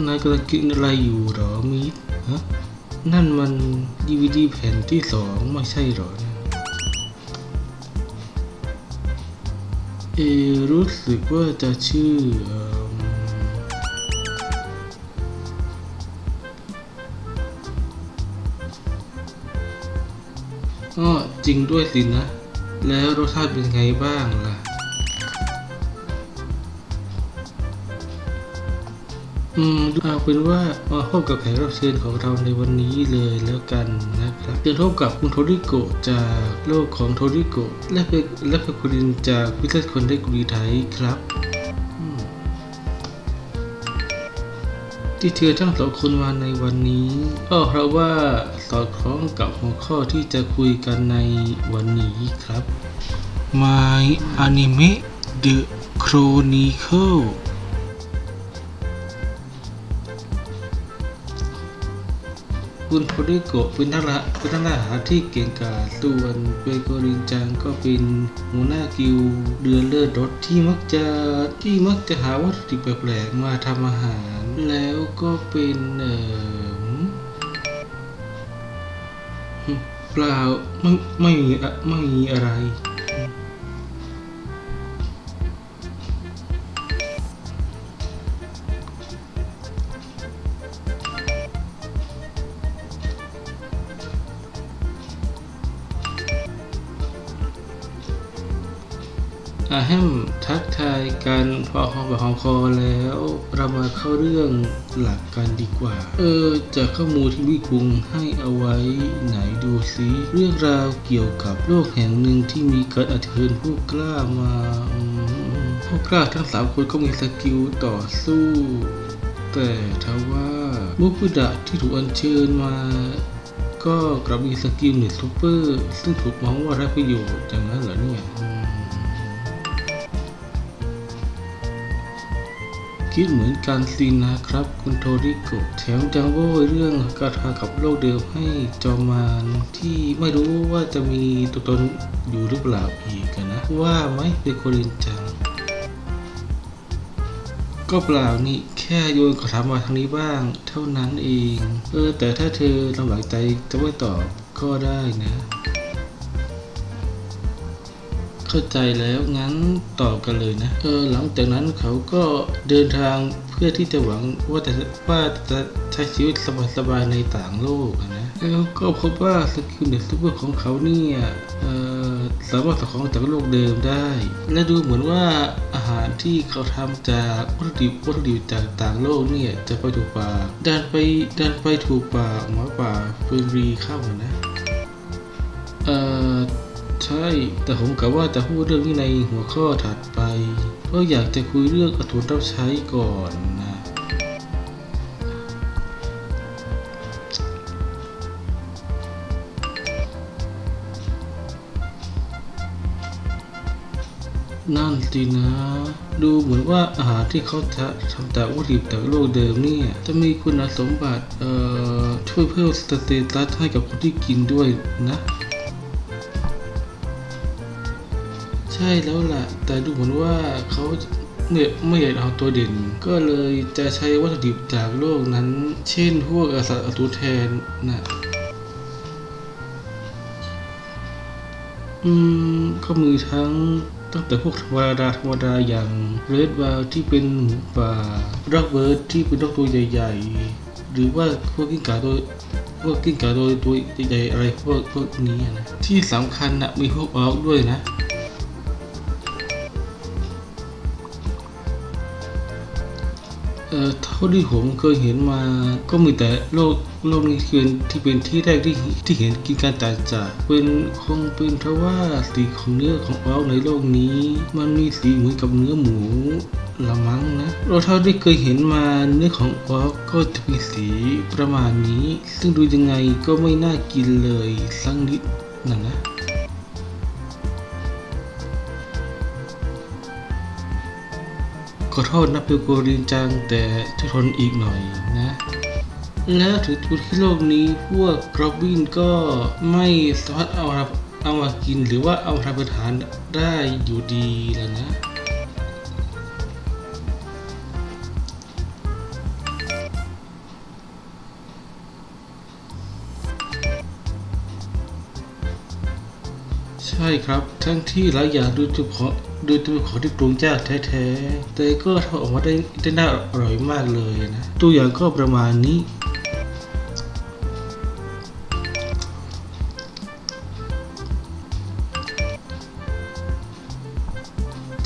นายกำลังกินอะไรอยู่เหรอมิดฮะนั่นมันดีวดีแผ่นที่สองไม่ใช่เหรอเนี่ยเอรู้สึกว่าจะชื่อเอิ่มอ้อจริงด้วยสินะ แล้วรสชาติเป็นไงบ้างล่ะ อืมเอาเป็นว่ามาพบกับแขกรับเชิญของเราในวันนี้เลยแล้วกันนะครับเชิญพบกับคุณโทริโกะจากโลกของโทริโกะและเป็นและเป็นคุณดินจากวิทยาคนได้กุรีไทยครับที่เธอทั้งสองคนมาในวันนี้ ก็เพราะว่าสอดคล้องกับหัวข้อที่จะคุยกันในวันนี้ครับ My Anime The Chronicle คุณโทริโกะเป็นนักละเป็นนักล่าหาที่เก่งกาจส่วนเปโกรินจังก็เป็นหัวหน้ากิลด์เรือเลือดรถที่มักจะที่มักจะหาวัตถุดิบแปลกๆมาทำอาหาร แล้วก็เป็นเอ่อเปล่าไม่ไม่มีไม่มีอะไร อาแฮมทักทายกันพอหอมปากหอมคอแล้วเรามาเข้าเรื่องหลักกันดีกว่า เออจากข้อมูลที่วิคุงให้เอาไว้ไหนดูซิเรื่องราวเกี่ยวกับโลกแห่งหนึ่งที่มีการอัญเชิญผู้กล้ามาผู้กล้าทั้งสามคนก็มีสกิลต่อสู้ แต่ทว่ามุกุดะที่ถูกอัญเชิญมาก็กลับมีสกิลหนึ่งซูเปอร์ ซึ่งถูกมองว่าไร้ประโยชน์อย่างนั้นเหรอเนี่ย คิดเหมือนกันสินะครับคุณโทริโกะแถมยังโวยเรื่องการทากับโลกเดิมให้จอมารที่ไม่รู้ว่าจะมีตัวตนอยู่หรือเปล่าอีกนะ ว่าไหมเป็นโครินจัง ก็เปล่านี่แค่โยนคำถามมาทางนี้บ้าง เท่านั้นเอง เออแต่ถ้าเธอลำบากใจจะไม่ตอบก็ได้นะ เข้าใจแล้วงั้นต่อกันเลยนะเออหลังจากนั้นเขาก็เดินทางเพื่อที่จะหวังว่าจะว่าจะใช้ชีวิตสบายๆในต่างโลกนะแล้วก็พบว่าสกิลเด็กซูเปอร์ของเขาเนี่ยเออสามารถสของจากโลกเดิมได้ และดูเหมือนว่าอาหารที่เขาทำจากวัตถุดิบวัตถุดิบจากต่างโลกเนี่ยจะไปถูกปากดันไปดันไปถูกปากหมาป่าเฟรนรีเข้าอะนะเอ่อ ใช่ แต่ผมกะว่าจะพูดเรื่องนี้ในหัวข้อถัดไปเพราะอยากจะคุยเรื่องอทุนรับใช้ก่อนนะ นั่นสินะ ดูเหมือนว่าอาหารที่เขาจะทำจากวัตถุดิบจากโลกเดิมเนี่ย จะมีคุณสมบัติ เอ่อ ช่วยเพิ่มสเตตัสให้กับคนที่กินด้วยนะ ช่แล้วล่ะ แต่ดูเหมือนว่าเขาไม่ไม่อยากเอาตัวเด่น ก็เลยจะใช้วัตถุดิบจากโลกนั้น เช่นพวกสัตว์อสุแทนน่ะอืมก็มีทั้งตั้งแต่พวกธรรมดาธรรมดาอย่างเรดวาลที่เป็นหมูป่าร็อกเบิร์ดที่เป็นนกตัวใหญ่ ๆ หรือว่าพวกกิ้งก่าตัวพวกกิ้งก่าตัวตัวใหญ่ๆอะไรพวกพวกนี้นะที่สำคัญนะมีพวกออกด้วยนะ เอ่อเท่าที่ผมเคยเห็นมาก็มีแต่โลกโลกนี้คือที่เป็นที่แรกที่ที่เห็นกินการจ่ายจากเป็นคงเป็นเพราะว่าสีของเนื้อของออกในโลกนี้ มันมีสีเหมือนกับเนื้อหมูละมั้งนะเราเท่าที่เคยเห็นมาเนื้อของออกก็จะมีสีประมาณนี้ ซึ่งดูยังไงก็ไม่น่ากินเลยสักนิดนะนะ ขอโทษนะเปีโกรินจังแต่จะทนอีกหน่อยนะ แล้วถึงทุกที่โลกนี้พวกกรอบวินก็ไม่สามารถเอาเอามากินหรือว่าเอาทำเป็นอาหารได้อยู่ดีแล้วนะใช่ครับ ทั้งที่หลายอย่างดูเฉพาะ ดูจะเป็นของที่ปรุงยากแท้ๆ แต่ก็ทำออกมาได้ได้น่าอร่อยมากเลยนะ ตัวอย่างก็ประมาณนี้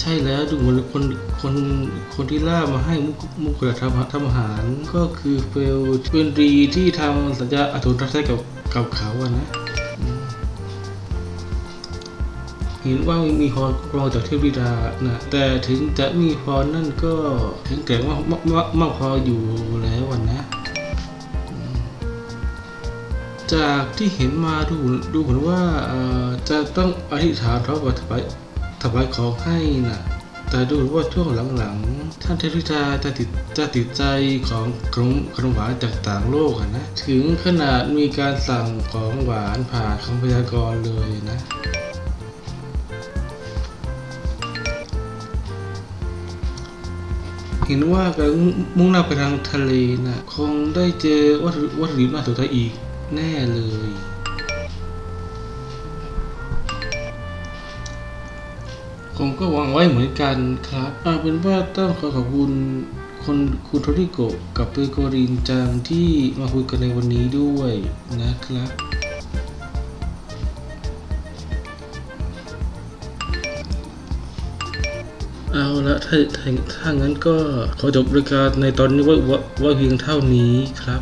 ใช่แล้วดูเหมือนคนคนคนที่ล่ามาให้มุกมุกกระทำทำอาหาร ก็คือเฟลเป็นรีที่ทำสัญญาอตุรักษ์กับกับเขาอะนะ ห็นว่ามีพรรองจากเทพธิดานะแต่ถึงจะมีพรนั่นก็ถึงแต่ว่ามากมาพออยู่แล้วนะจากที่เห็นมาดูดูเหมือนว่าจะต้องอธิษฐานพร้อมกัถวายถวายของให้นะแต่ดูว่าช่วงหลังๆ ท่านเทพธิดาจะติดจะติดใจของขนมขนมหวานจากต่างโลกนะ ถึงขนาดมีการสั่งของหวานผ่านคำพยากรณ์เลยนะ เห็นว่าการมุ่งหน้าไปทางทะเลนะคงได้เจอวัตถุวัตถุดิบน่าสนใจอีกแน่เลยผมก็หวังไว้เหมือนกันครับเอาเป็นว่าต้องขอขอบคุณคนคุณโทริโกกับเปโกรินจังที่มาคุยกันในวันนี้ด้วยนะครับ เอาละถ้าถ้าถ้างั้นก็ขอจบรายการในตอนนี้ไว้ไว้ไว้เพียงเท่านี้ครับ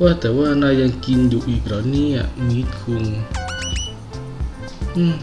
ว่าแต่ว่านายยังกินอยู่อีกเหรอเนี่ยมีดคุงอืม